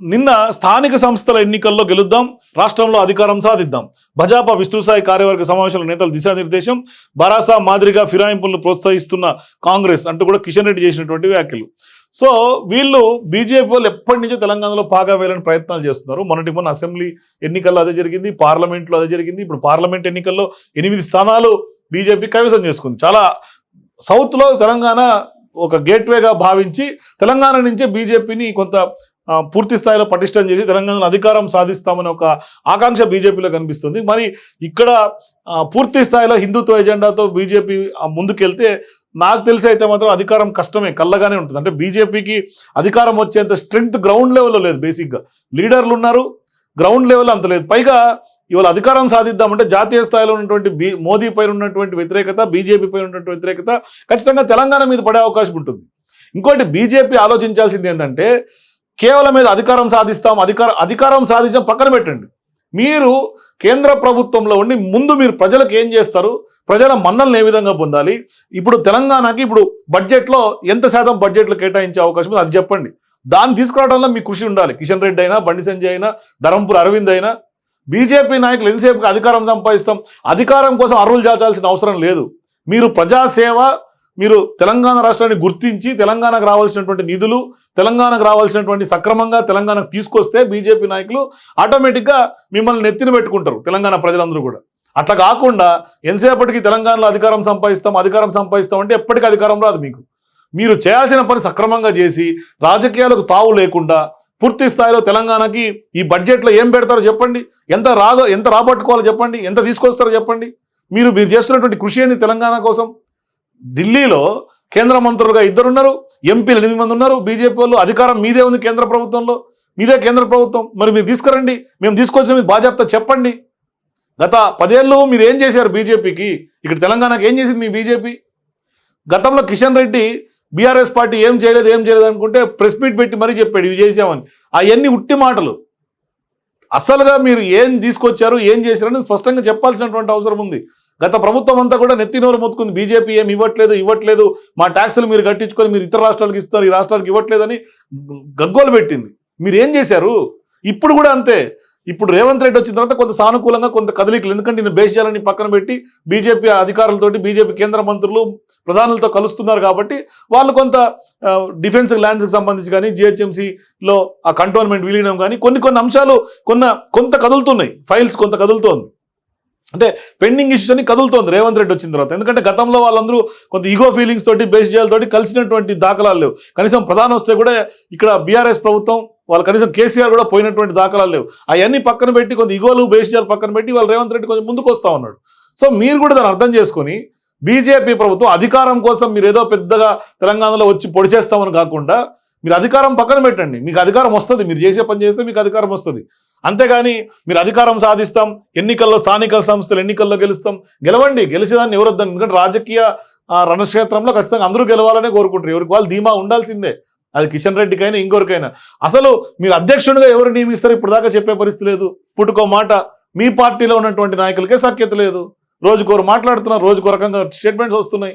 నిన్న స్థానిక సంస్థల ఎన్నికల్లో గెలుద్దాం రాష్ట్రంలో అధికారం సాధిద్దాం. భజాపా విస్తృతస్థాయి కార్యవర్గ సమావేశంలో నేతల దిశానిర్దేశం బరాసా మాదిరిగా ఫిరాయింపులను ప్రోత్సహిస్తున్న కాంగ్రెస్ అంటూ కూడా కిషన్ రెడ్డి చేసినటువంటి వ్యాఖ్యలు. సో వీళ్ళు బీజేపీ వాళ్ళు ఎప్పటి నుంచో తెలంగాణలో పాగా వేయాలని ప్రయత్నాలు చేస్తున్నారు. మొన్నటి మొన్న అసెంబ్లీ ఎన్నికల్లో అదే జరిగింది పార్లమెంట్లో అదే జరిగింది. ఇప్పుడు పార్లమెంట్ ఎన్నికల్లో ఎనిమిది స్థానాలు బీజేపీ కైవసం చేసుకుంది. చాలా సౌత్లో తెలంగాణ ఒక గేట్వేగా భావించి తెలంగాణ నుంచే బీజేపీని కొంత పూర్తి స్థాయిలో పటిష్టం చేసి తెలంగాణలో అధికారం సాధిస్తామనే ఒక ఆకాంక్ష బీజేపీలో కనిపిస్తుంది. మరి ఇక్కడ పూర్తి స్థాయిలో హిందుత్వ ఎజెండాతో బీజేపీ ముందుకెళ్తే నాకు తెలిసి అయితే మాత్రం అధికారం కష్టమే కళ్ళగానే ఉంటుంది. అంటే బీజేపీకి అధికారం వచ్చేంత స్ట్రెంగ్త్ గ్రౌండ్ లెవెల్లో లేదు బేసిక్గా. లీడర్లు ఉన్నారు గ్రౌండ్ లెవెల్ అంత లేదు. పైగా ఇవాళ అధికారం సాధిద్దామంటే జాతీయ స్థాయిలో ఉన్నటువంటి బీ మోదీ పైన ఉన్నటువంటి వ్యతిరేకత బీజేపీ పైన ఉన్నటువంటి వ్యతిరేకత ఖచ్చితంగా తెలంగాణ మీద పడే అవకాశం ఉంటుంది. ఇంకోటి బీజేపీ ఆలోచించాల్సింది ఏంటంటే కేవలం మీద అధికారం సాధిస్తాం అధికారం అధికారం సాధించడం పక్కన పెట్టండి. మీరు కేంద్ర ప్రభుత్వంలో ఉండి ముందు మీరు ప్రజలకు ఏం చేస్తారు? ప్రజల మన్నలను ఏ విధంగా పొందాలి? ఇప్పుడు తెలంగాణకి ఇప్పుడు బడ్జెట్లో ఎంత శాతం బడ్జెట్లు కేటాయించే అవకాశం ఉంది అది చెప్పండి. దాన్ని తీసుకురావడంలో మీ కృషి ఉండాలి. కిషన్ రెడ్డి అయినా బండి సంజయ్ అయినా ధరంపూర్ అరవింద్ అయినా. బీజేపీ నాయకులు ఎంతసేపు అధికారం సంపాదిస్తాం? అధికారం కోసం అరువులు చాచాల్సిన అవసరం లేదు. మీరు ప్రజాసేవ మీరు తెలంగాణ రాష్ట్రాన్ని గుర్తించి తెలంగాణకు రావాల్సినటువంటి నిధులు తెలంగాణకు రావాల్సినటువంటి సక్రమంగా తెలంగాణకు తీసుకొస్తే బీజేపీ నాయకులు ఆటోమేటిక్గా మిమ్మల్ని నెత్తిన పెట్టుకుంటారు తెలంగాణ ప్రజలందరూ కూడా. అట్లా కాకుండా ఎంతసేపటికి తెలంగాణలో అధికారం సంపాదిస్తాం అధికారం సంపాదిస్తాం అంటే ఎప్పటికీ అధికారం రాదు మీకు. మీరు చేయాల్సిన పని సక్రమంగా చేసి రాజకీయాలకు తావు లేకుండా పూర్తి స్థాయిలో తెలంగాణకి ఈ బడ్జెట్లో ఏం పెడతారో చెప్పండి. ఎంత రాదో ఎంత రాబట్టుకోవాలో చెప్పండి. ఎంత తీసుకొస్తారో చెప్పండి. మీరు మీరు చేస్తున్నటువంటి కృషి ఏంది తెలంగాణ కోసం? ఢిల్లీలో కేంద్ర మంత్రులుగా ఇద్దరున్నారు ఎంపీలు ఎనిమిది మంది ఉన్నారు బీజేపీ వాళ్ళు అధికారం మీదే ఉంది కేంద్ర ప్రభుత్వంలో. మీదే కేంద్ర ప్రభుత్వం. మరి మీరు తీసుకురండి మేము తీసుకొచ్చిన మీద బాధ్యత చెప్పండి. గత పదేళ్ళు మీరు ఏం చేశారు బీజేపీకి? ఇక్కడ తెలంగాణకి ఏం చేసింది మీ బీజేపీ? గతంలో కిషన్ రెడ్డి బీఆర్ఎస్ పార్టీ ఏం చేయలేదు ఏం చేయలేదు అనుకుంటే ప్రెస్ మీట్ పెట్టి మరీ చెప్పాడు ఇవి చేసామని. అవన్నీ ఉట్టి మాటలు. అసలుగా మీరు ఏం తీసుకొచ్చారు ఏం చేశారని స్పష్టంగా చెప్పాల్సినటువంటి అవసరం ఉంది. గత ప్రభుత్వం అంతా కూడా నెత్తినోరు మొత్తుకుంది. బీజేపీ ఏం ఇవ్వట్లేదు ఇవ్వట్లేదు. మా ట్యాక్సులు మీరు కట్టించుకొని మీరు ఇతర రాష్ట్రాలకు ఇస్తారు ఈ రాష్ట్రాలకు ఇవ్వట్లేదని గగ్గోలు పెట్టింది. మీరు ఏం చేశారు? ఇప్పుడు కూడా అంతే. ఇప్పుడు రేవంత్ రెడ్డి వచ్చిన తర్వాత కొంత సానుకూలంగా కొంత కదలికలు. ఎందుకంటే నేను బేషాలని పక్కన పెట్టి బీజేపీ అధికారులతోటి బీజేపీ కేంద్ర మంత్రులు ప్రధానులతో కలుస్తున్నారు కాబట్టి వాళ్ళు కొంత డిఫెన్స్ ల్యాండ్స్కి సంబంధించి కానీ జిహెచ్ఎంసీలో ఆ కంటోన్మెంట్ విలీనం కానీ కొన్ని కొన్ని అంశాలు కొన్న కొంత కదులుతున్నాయి. ఫైల్స్ కొంత కదులుతోంది. అంటే పెండింగ్ ఇష్యూస్ అని కదులుతోంది. రేవంత్ రెడ్డి వచ్చిన తర్వాత. ఎందుకంటే గతంలో వాళ్ళందరూ కొంత ఈగో ఫీలింగ్స్ తోటి బేస్ చేయాలతోటి కలిసినటువంటి దాఖలాలు లేవు. కనీసం ప్రధాని వస్తే కూడా ఇక్కడ బీఆర్ఎస్ ప్రభుత్వం వాళ్ళు కనీసం కేసీఆర్ కూడా పోయినటువంటి దాఖలాలు లేవు. అవన్నీ పక్కన పెట్టి కొంత ఇగోలు బేస్ చేయాలి పక్కన పెట్టి వాళ్ళు రేవంత్ రెడ్డి కొంచెం ముందుకు వస్తా ఉన్నాడు. సో మీరు కూడా దాన్ని అర్థం చేసుకొని బీజేపీ ప్రభుత్వం అధికారం కోసం మీరు ఏదో పెద్దగా తెలంగాణలో వచ్చి పొడి చేస్తామని కాకుండా మీరు అధికారం పక్కన పెట్టండి. మీకు అధికారం వస్తుంది. మీరు చేసే పని చేస్తే మీకు అధికారం వస్తుంది. అంతేగాని మీరు అధికారం సాధిస్తాం ఎన్నికల్లో స్థానిక సంస్థలు ఎన్నికల్లో గెలుస్తాం. గెలవండి గెలిచేదాన్ని ఎవరొద్దని ఎందుకంటే రాజకీయ రణక్షేత్రంలో ఖచ్చితంగా అందరూ గెలవాలనే కోరుకుంటారు. ఎవరికి వాళ్ళు ధీమా ఉండాల్సిందే. అది కిషన్ రెడ్డికైనా ఇంకొకరికైనా అసలు మీరు అధ్యక్షుడిగా ఎవరు నియమిస్తారు? ఇప్పుడు దాకా చెప్పే పరిస్థితి లేదు. పుట్టుకో మాట మీ పార్టీలో ఉన్నటువంటి నాయకులకే సఖ్యత లేదు. రోజుకోరు మాట్లాడుతున్నారు రోజుకో రకంగా స్టేట్మెంట్స్ వస్తున్నాయి.